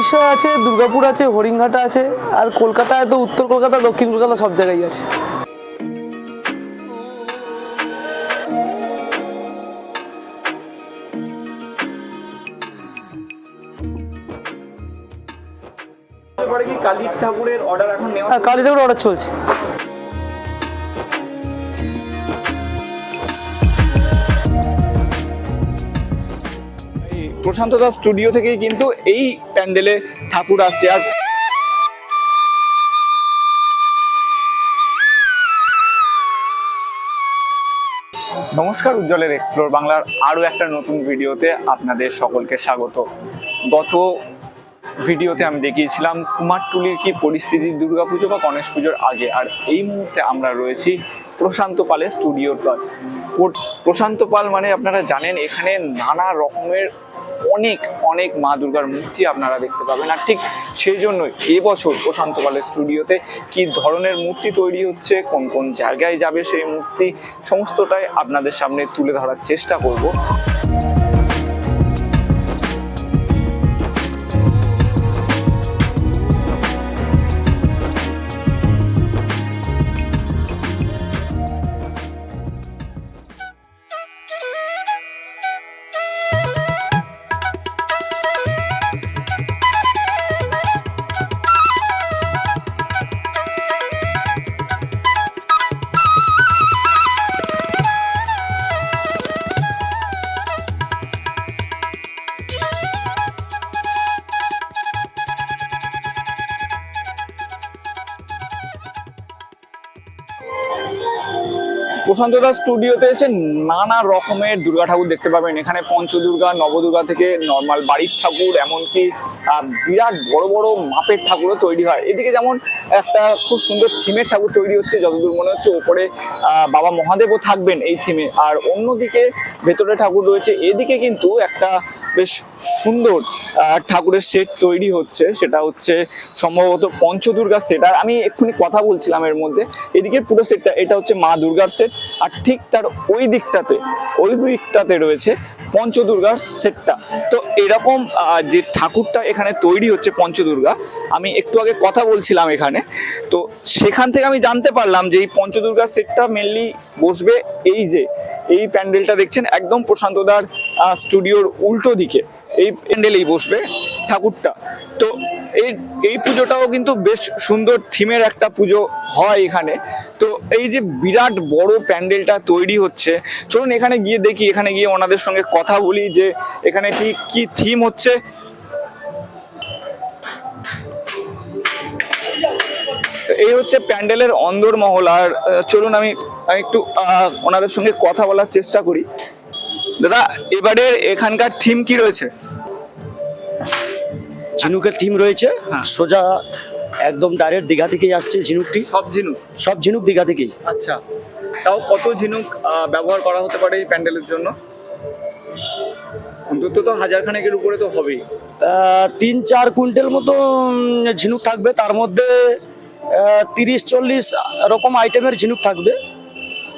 উড়িষ্যা আছে দুর্গাপুর আছে হরিণঘাটা আছে আর কলকাতায় তো উত্তর কলকাতা দক্ষিণ কলকাতা সব জায়গায় আছে। কালী ঠাকুরের অর্ডার এখন নেওয়া হ্যাঁ কালী ঠাকুরের অর্ডার চলছে। প্রশান্ত দাস স্টুডিও থেকেই কিন্তু এই প্যান্ডেলে ঠাকুর আসছে। আর নমস্কার উজ্জ্বলের এক্সপ্লোর বাংলার আরও একটা নতুন ভিডিওতে আপনাদের সকলকে স্বাগত। গত ভিডিওতে আমি দেখিয়েছিলাম কুমারটুলির কি পরিস্থিতি, দুর্গাপুজো বা গণেশ পুজোর আগে। আর এই মুহূর্তে আমরা রয়েছি প্রশান্ত পালের স্টুডিওর পো- প্রশান্ত পাল মানে আপনারা জানেন, এখানে নানা রকমের অনেক অনেক মা দুর্গার মূর্তি আপনারা দেখতে পাবেন। আর ঠিক সেই জন্যই এবছর প্রশান্ত পালের স্টুডিওতে কি ধরনের মূর্তি তৈরি হচ্ছে, কোন কোন জায়গায় যাবে সেই মূর্তি, সমস্তটাই আপনাদের সামনে তুলে ধরার চেষ্টা করব। প্রশান্ত দাস স্টুডিওতে এসে নানা রকমের দুর্গা ঠাকুর দেখতে পাবেন। এখানে পঞ্চদুর্গা, নবদুর্গা থেকে নর্মাল বাড়ির ঠাকুর, এমনকি বিরাট বড় বড় মাপের ঠাকুরও তৈরি হয়। এদিকে যেমন একটা খুব সুন্দর থিমের ঠাকুর তৈরি হচ্ছে, যতদূর মনে হচ্ছে ওপরে বাবা মহাদেবও থাকবেন এই থিমে আর অন্যদিকে ভেতরে ঠাকুর রয়েছে, এদিকে কিন্তু একটা বেশ সুন্দর ঠাকুরের সেট তৈরি হচ্ছে, সেটা হচ্ছে সম্ভবত পঞ্চদুর্গা সেট আর আমি এক্ষুনি কথা বলছিলাম এর মধ্যে। এদিকে পুরো সেটটা এটা হচ্ছে মা দুর্গার সেট আর ঠিক তার ওই দিকটাতে ওই দিকটাতে রয়েছে পঞ্চদুর্গার সেটটা। তো এরকম যে ঠাকুরটা এখানে তৈরি হচ্ছে পঞ্চদুর্গা, আমি একটু আগে কথা বলছিলাম এখানে, তো সেখান থেকে আমি জানতে পারলাম যে এই পঞ্চদুর্গার সেটটা মেনলি বসবে এই যে, এই প্যান্ডেলটা দেখছেন, একদম প্রশান্তদার স্টুডিওর উল্টো দিকে। এই প্যান্ডেলেই বসবে। ঠাকুরটা। তো এই এই পুজোটাও কিন্তু বেশ সুন্দর থিমের একটা পুজো হয় এখানে। তো এই যে বিরাট বড় প্যান্ডেলটা তৈরি হচ্ছে, চলুন এখানে গিয়ে দেখি, এখানে গিয়ে ওনাদের সঙ্গে কথা বলি যে এখানে ঠিক কি থিম হচ্ছে। এই হচ্ছে প্যান্ডেলের অন্দর মহল আর চলুন আমি আমি একটু ওনাদের সঙ্গে কথা বলার চেষ্টা করি। দাদা, এবারের এখানকার থিম কি রয়েছে? ঝিনুকের থিম রয়েছে। হ্যাঁ। সোজা একদম ডাইরেক্ট দীঘা থেকেই আসছে ঝিনুকটি। সব ঝিনুক? সব ঝিনুক দীঘা থেকেই। আচ্ছা। তাও কত ঝিনুক ব্যবহার করা হতে পারে এই প্যান্ডেলের জন্য? অন্তত তো হাজার খানেকের উপরে তো হবেই। তিন চার কুইন্টাল মতো ঝিনুক থাকবে। তার মধ্যে তিরিশ চল্লিশ রকম আইটেমের ঝিনুক থাকবে।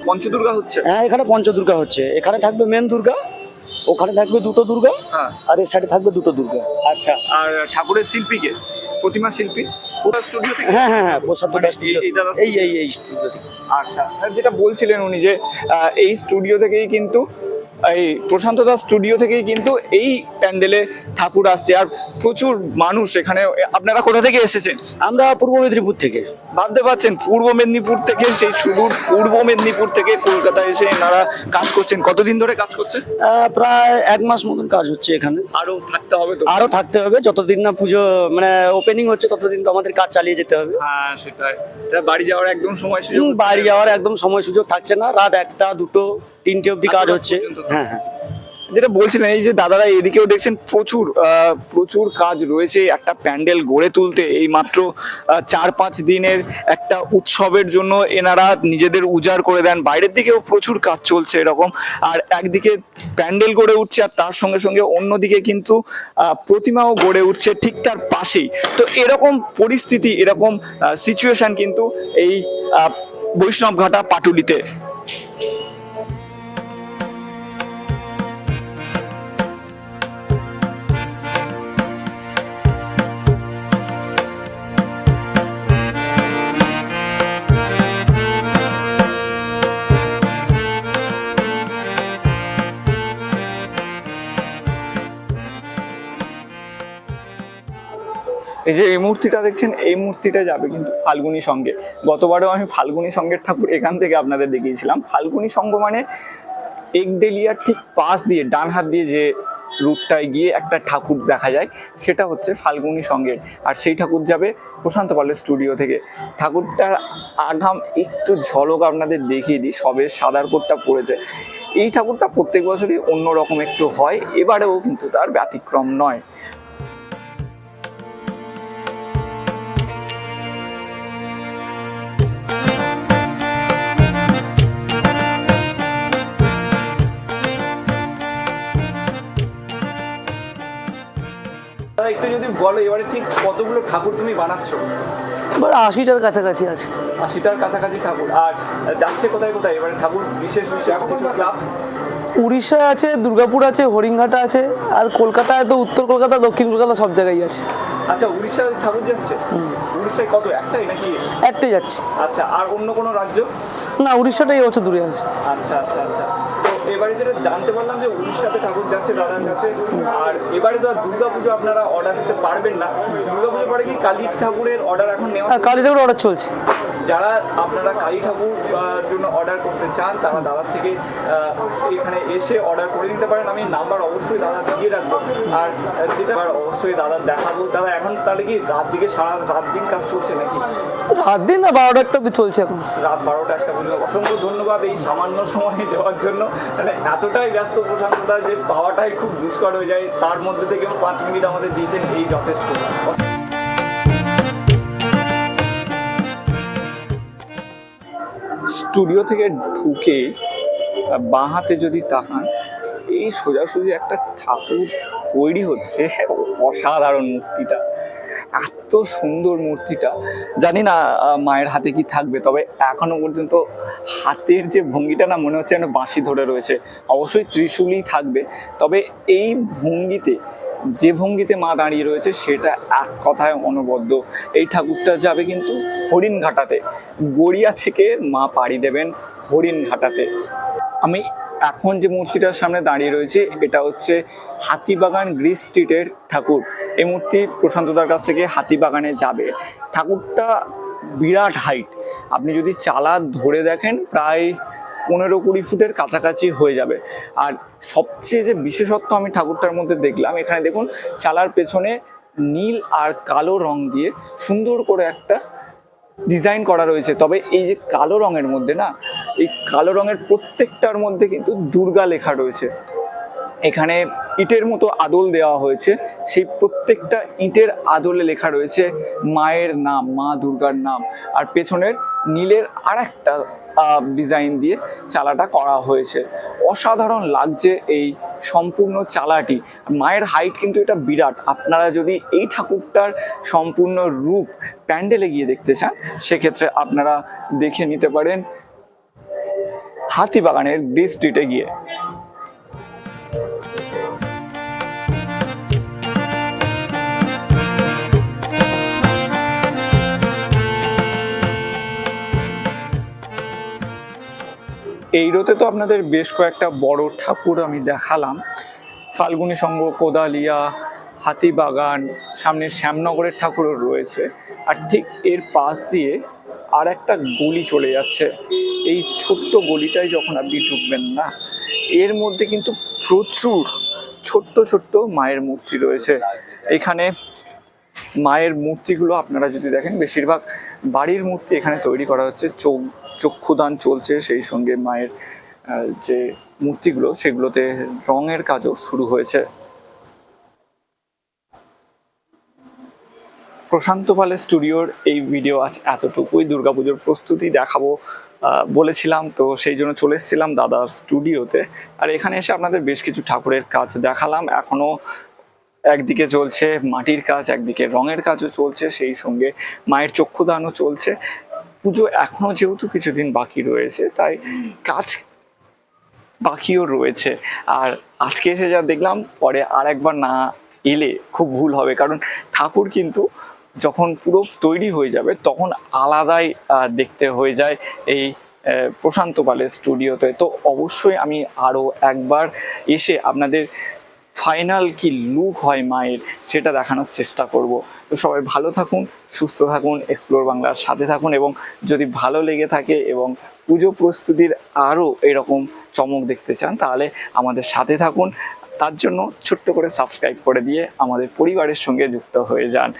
পঞ্চদুর্গা হচ্ছে? হ্যাঁ এখানে পঞ্চদুর্গা হচ্ছে। এখানে থাকবে মেন দুর্গা। ওখানে থাকবে দুটো দুর্গা হ্যাঁ। আর এই সাইডে থাকবে দুটো দুর্গা। আচ্ছা আর ঠাকুরের শিল্পীকে প্রতিমা শিল্পী? পুরো স্টুডিও থেকে? হ্যাঁ হ্যাঁ হ্যাঁ প্রসাদ মানে স্টুডিও এই- এই এই স্টুডিও থেকে। আচ্ছা যেটা বলছিলেন উনি যে এই স্টুডিও থেকেই কিন্তু এই প্রশান্ত দাস স্টুডিও থেকেই কিন্তু এই প্যান্ডেলে ঠাকুর আসছে আর প্রচুর মানুষ এখানে। আপনারা কোথা থেকে এসেছেন? আমরা পূর্ব মেদিনীপুর থেকে। ভাবতে পারছেন পূর্ব মেদিনীপুর থেকে সেই সুদূর পূর্ব মেদিনীপুর থেকে কলকাতায় এসে এনারা কাজ করছেন? কতদিন ধরে কাজ করছেন? প্রায় এক মাস মতন কাজ হচ্ছে এখানে। আরও থাকতে হবে তো? আরও থাকতে হবে যতদিন না পুজো মানে ওপেনিং হচ্ছে ততদিন তো আমাদের কাজ চালিয়ে যেতে হবে। হ্যাঁ সেটাই। বাড়ি যাওয়ার একদম সময় সুযোগ বাড়ি যাওয়ার একদম সময় সুযোগ থাকছে না। রাত একটা দুটো তিনটে অবধি কাজ হচ্ছে। হ্যাঁ হ্যাঁ। যেটা বলছিলেন এই যে দাদারা এদিকেও দেখছেন প্রচুর প্রচুর কাজ রয়েছে। একটা প্যান্ডেল গড়ে তুলতে এই মাত্র চার পাঁচ দিনের একটা উৎসবের জন্য এনারা নিজেদের উজাড় করে দেন। বাইরের দিকেও প্রচুর কাজ চলছে এরকম। আর একদিকে প্যান্ডেল গড়ে উঠছে আর তার সঙ্গে সঙ্গে অন্যদিকে কিন্তু আহ, প্রতিমাও গড়ে উঠছে ঠিক তার পাশেই। তো এরকম পরিস্থিতি এরকম সিচুয়েশন কিন্তু এই আহ, বৈষ্ণবঘাটা পাটুলিতে এই যে এই মূর্তিটা দেখছেন, এই মূর্তিটা যাবে কিন্তু ফাল্গুনি সঙ্গে। গতবারও আমি ফাল্গুনি সঙ্গের ঠাকুর এখান থেকে আপনাদের দেখিয়েছিলাম। ফাল্গুনি সঙ্গ মানে একডেলিয়ার ঠিক পাশ দিয়ে, ডান হাত দিয়ে যে রুটটায় গিয়ে একটা ঠাকুর দেখা যায়, সেটা হচ্ছে ফাল্গুনি সঙ্গের। আর সেই ঠাকুর যাবে প্রশান্ত পালের স্টুডিও থেকে। ঠাকুরটার আগাম একটু ঝলক আপনাদের দেখিয়ে দিই, সবে সাদার কোটটা পড়েছে। এই ঠাকুরটা প্রত্যেক বছরই অন্যরকম একটু হয়, এবারেও কিন্তু তার ব্যতিক্রম নয়। একটু যদি বলো এবারে ঠিক কতগুলো ঠাকুর তুমি বানাচ্ছ? এবার আশিটার কাছাকাছি আছে। আশিটার কাছাকাছি ঠাকুর। আর যাচ্ছে কোথায় কোথায়? এবারে ঠাকুর বিশেষ বিশেষ কিছু ক্লাব? উড়িষ্যায় আছে দুর্গাপুর আছে হরিণঘাটা আছে আর কলকাতায় তো উত্তর কলকাতা দক্ষিণ কলকাতা সব জায়গায় আছে। আচ্ছা উড়িষ্যায় ঠাকুর যাচ্ছে? উড়িষ্যায় কত? একটাই নাকি? একটাই যাচ্ছে। আচ্ছা আর অন্য কোনো রাজ্য? না উড়িষ্যাটাই বছর দূরে আছে। আচ্ছা আচ্ছা আচ্ছা। এবারে যেটা জানতে পারলাম যে উড়িষ্যাতে ঠাকুর যাচ্ছে দাদার কাছে আর এবারে তো আর দুর্গাপুজো আপনারা অর্ডার দিতে পারবেন না। দুর্গাপুজো পরে কি কালী ঠাকুরের অর্ডার এখন নেওয়া আর কালী ঠাকুর অর্ডার চলছে। যারা আপনারা কালী ঠাকুর জন্য অর্ডার করতে চান তারা দাদার থেকে এখানে এসে অর্ডার করে নিতে পারেন। আমি নাম্বার অবশ্যই দাদা দিয়ে রাখব। আর যেটা অবশ্যই দাদা দেখাবো। দাদা এখন তাহলে কি রাত দিকে সারা রাত দিন কাজ চলছে নাকি? রাত দিন না বারোটা একটা অব্দি চলছে এখন। রাত বারোটা একটা পর্যন্ত অসংখ্য ধন্যবাদ এই সামান্য সময় দেওয়ার জন্য। মানে এতটাই ব্যস্ত প্রশান্তদা যে পাওয়াটাই খুব দুষ্কর হয়ে যায়। তার মধ্যে থেকেও পাঁচ মিনিট আমাদের দিয়েছেন এই যথেষ্ট। স্টুডিও থেকে ঢুকে বাঁ হাতে যদি তাকান এই সোজাসুজি একটা ঠাকুর তৈরি হচ্ছে। অসাধারণ মূর্তিটা। এত সুন্দর মূর্তিটা। জানি না মায়ের হাতে কি থাকবে, তবে এখনও পর্যন্ত হাতের যে ভঙ্গিটা না মনে হচ্ছে যেন বাঁশি ধরে রয়েছে। অবশ্যই ত্রিশূলই থাকবে, তবে এই ভঙ্গিতে, যে ভঙ্গিতে মা দাঁড়িয়ে রয়েছে, সেটা এক কথায় অনবদ্য। এই ঠাকুরটা যাবে কিন্তু হরিণঘাটাতে। গড়িয়া থেকে মা পাড়ি দেবেন হরিণঘাটাতে। আমি এখন যে মূর্তিটার সামনে দাঁড়িয়ে রয়েছে, এটা হচ্ছে হাতিবাগান গ্রিস স্ট্রিটের ঠাকুর। এই মূর্তি প্রশান্তদার কাছ থেকে হাতিবাগানে যাবে। ঠাকুরটা বিরাট হাইট আপনি যদি চালা ধরে দেখেন, প্রায় পনেরো কুড়ি ফুটের কাছাকাছি হয়ে যাবে। আর সবচেয়ে যে বিশেষত্ব আমি ঠাকুরটার মধ্যে দেখলাম, এখানে দেখুন, চালার পেছনে নীল আর কালো রং দিয়ে সুন্দর করে একটা ডিজাইন করা রয়েছে। তবে এই যে কালো রঙের মধ্যে না, এই কালো রঙের প্রত্যেকটার মধ্যে কিন্তু দুর্গা লেখা রয়েছে। এখানে ইটের মতো আদল দেওয়া হয়েছে। সেই প্রত্যেকটা ইটের আদলে লেখা রয়েছে মায়ের নাম, মা দুর্গার নাম। আর পেছনের নীলের আর একটা ডিজাইন দিয়ে চালাটা করা হয়েছে। অসাধারণ লাগছে এই সম্পূর্ণ চালাটি। মায়ের হাইট কিন্তু এটা বিরাট। আপনারা যদি এই ঠাকুরটার সম্পূর্ণ রূপ প্যান্ডেলে গিয়ে দেখতে চান, সেক্ষেত্রে আপনারা দেখে নিতে পারেন হাতিবাগানের ডি স্ট্রিটে গিয়ে। এই রোতে তো আপনাদের বেশ কয়েকটা বড় ঠাকুর আমি দেখালাম। ফাল্গুনী সংঘ, কোদালিয়া, হাতিবাগান, সামনে শ্যামনগরের ঠাকুরও রয়েছে। আর ঠিক এর পাশ দিয়ে আর একটা গলি চলে যাচ্ছে। এই ছোট্ট গলিটাই যখন আপনি ঢুকবেন না, এর মধ্যে কিন্তু প্রচুর ছোট্ট ছোট্ট মায়ের মূর্তি রয়েছে। এখানে মায়ের মূর্তিগুলো আপনারা যদি দেখেন, বেশিরভাগ বাড়ির মূর্তি এখানে তৈরি করা হচ্ছে চোখ চক্ষুদান চলছে, সেই সঙ্গে মায়ের যে মূর্তিগুলো, সেগুলোতে রঙের কাজও শুরু হয়েছে। প্রশান্ত পালের স্টুডিওর এই ভিডিও আজ এতটুকুই। দুর্গাপুজোর প্রস্তুতি দেখাবো বলেছিলাম, তো সেই জন্য চলে এসেছিলাম দাদার স্টুডিওতে। আর এখানে এসে আপনাদের বেশ কিছু ঠাকুরের কাজ দেখালাম। এখনও একদিকে চলছে মাটির কাজ, একদিকে রঙের কাজও চলছে, সেই সঙ্গে মায়ের চক্ষুদানও চলছে। পুজো এখনও যেহেতু কিছুদিন বাকি রয়েছে, তাই কাজ বাকিও রয়েছে। আর আজকে এসে যা দেখলাম, পরে আর একবার না এলে খুব ভুল হবে, কারণ ঠাকুর কিন্তু যখন পুরো তৈরি হয়ে যাবে, তখন আলাদাই দেখতে হয়ে যায় এই প্রশান্ত পালের স্টুডিওতে তো। অবশ্যই আমি আরও একবার এসে আপনাদের ফাইনাল কি লুক হয় মায়ের, সেটা দেখানোর চেষ্টা করব। তো সবাই ভালো থাকুন, সুস্থ থাকুন এক্সপ্লোর বাংলার সাথে থাকুন এবং যদি ভালো লেগে থাকে এবং পুজো প্রস্তুতির আরও এরকম চমক দেখতে চান, তাহলে আমাদের সাথে থাকুন। তার জন্য ছোট্ট করে সাবস্ক্রাইব করে দিয়ে আমাদের পরিবারের সঙ্গে যুক্ত হয়ে যান।